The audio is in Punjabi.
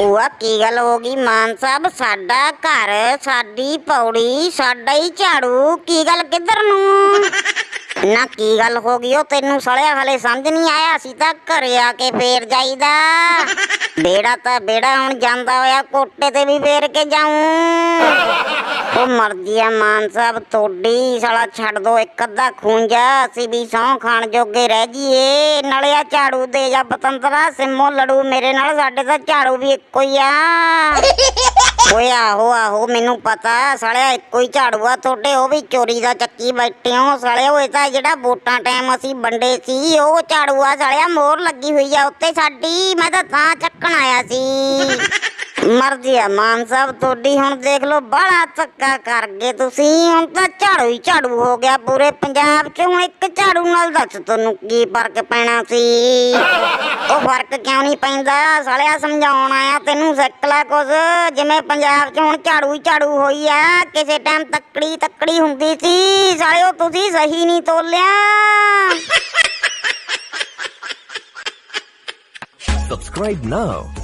ਉਹ ਕੀ ਗੱਲ ਹੋ ਗਈ? ਮਾਨ ਸਾਹਿਬ, ਸਾਡਾ ਘਰ, ਸਾਡੀ ਪੌੜੀ, ਸਾਡਾ ਹੀ ਝਾੜੂ, ਕੀ ਗੱਲ ਕਿੱਧਰ ਨੂੰ? ਨਾ, ਕੀ ਗੱਲ ਹੋ ਗਈ? ਉਹ ਤੈਨੂੰ ਸੜਿਆ ਹਲੇ ਸਮਝ ਨਹੀਂ ਆਇਆ ਸੀ ਤਾਂ ਘਰੇ ਆ ਕੇ ਫੇਰ ਜਾਈਦਾ। ਬੇੜਾ ਤਾਂ ਬੇੜਾ, ਹੁਣ ਜਾਂਦਾ ਹੋਇਆ, ਕੋਟੇ ਤੇ ਵੀ ਫੇਰ ਕੇ ਜਾਊਂ। ਉਹ ਮਰਦੀ ਆ, ਮਾਨ ਸਾਹਿਬ, ਤੁਹਾਡੀ ਸਾਲਾ ਛੱਡ ਦੋ, ਇੱਕ ਅੱਧਾ ਖੂੰਜਾ ਅਸੀਂ ਵੀ ਸਹੁੰ ਖਾਣ ਜੋਗੇ ਰਹਿ ਜੀਏ ਨਾਲੇ ਆ ਝਾੜੂ ਦੇ ਜਾ ਪਤੰਦਰਾ ਸਿੰਮੋ ਲੜੂ ਮੇਰੇ ਨਾਲ, ਸਾਡੇ ਤਾਂ ਝਾੜੂ ਵੀ ਇੱਕੋ ਹੀ ਆ। ਓਏ ਆਹੋ ਆਹੋ, ਮੈਨੂੰ ਪਤਾ, ਸਾਲਿਆ, ਇੱਕੋ ਹੀ ਝਾੜੂ ਆ ਤੁਹਾਡੇ, ਉਹ ਵੀ ਚੋਰੀ ਦਾ ਚੱਕੀ ਬੈਠੇ ਹੋ। ਸਾਲਿਆ, ਉਹ ਤਾਂ ਜਿਹੜਾ ਵੋਟਾਂ ਟਾਈਮ ਅਸੀਂ ਵੰਡੇ ਸੀ, ਉਹ ਝਾੜੂ ਆ, ਸਾਲਿਆ, ਮੋਹਰ ਲੱਗੀ ਹੋਈ ਆ ਉੱਤੇ ਸਾਡੀ, ਮੈਂ ਤਾਂ ਤਾਂ ਚੱਕਣ ਆਇਆ ਸੀ। ਮਰਜ਼ੀ ਆ, ਮਾਨ ਸਾਹਿਬ ਤੁਹਾਡੀ ਹੁਣ ਦੇਖ ਲਓ ਬੜਾ ਧੱਕਾ ਕਰ ਗਏ ਤੁਸੀਂ, ਹੁਣ ਤਾਂ ਝਾੜੂ ਹੀ ਝਾੜੂ ਹੋ ਗਿਆ ਪੂਰੇ ਪੰਜਾਬ 'ਚ ਹੁਣ ਇੱਕ ਝਾੜੂ ਨਾਲ ਦੱਸ ਤੁਹਾਨੂੰ ਕੀ ਫ਼ਰਕ ਪੈਣਾ ਸੀ? ਉਹ ਫ਼ਰਕ ਕਿਉਂ ਨਹੀਂ ਪੈਂਦਾ? ਸਾਲਿਆ ਸਮਝਾਉਣ ਆਇਆ ਤੈਨੂੰ ਸਿੱਖ ਕੁਝ ਜਿਵੇਂ ਪੰਜਾਬ 'ਚ ਹੁਣ ਝਾੜੂ ਹੀ ਝਾੜੂ ਹੋਈ ਆ, ਕਿਸੇ ਟਾਈਮ ਤੱਕੜੀ ਤੱਕੜੀ ਹੁੰਦੀ ਸੀ, ਸਾਲਿਓ ਤੁਸੀਂ ਸਹੀ ਨਹੀਂ ਤੋਲਿਆ। Subscribe now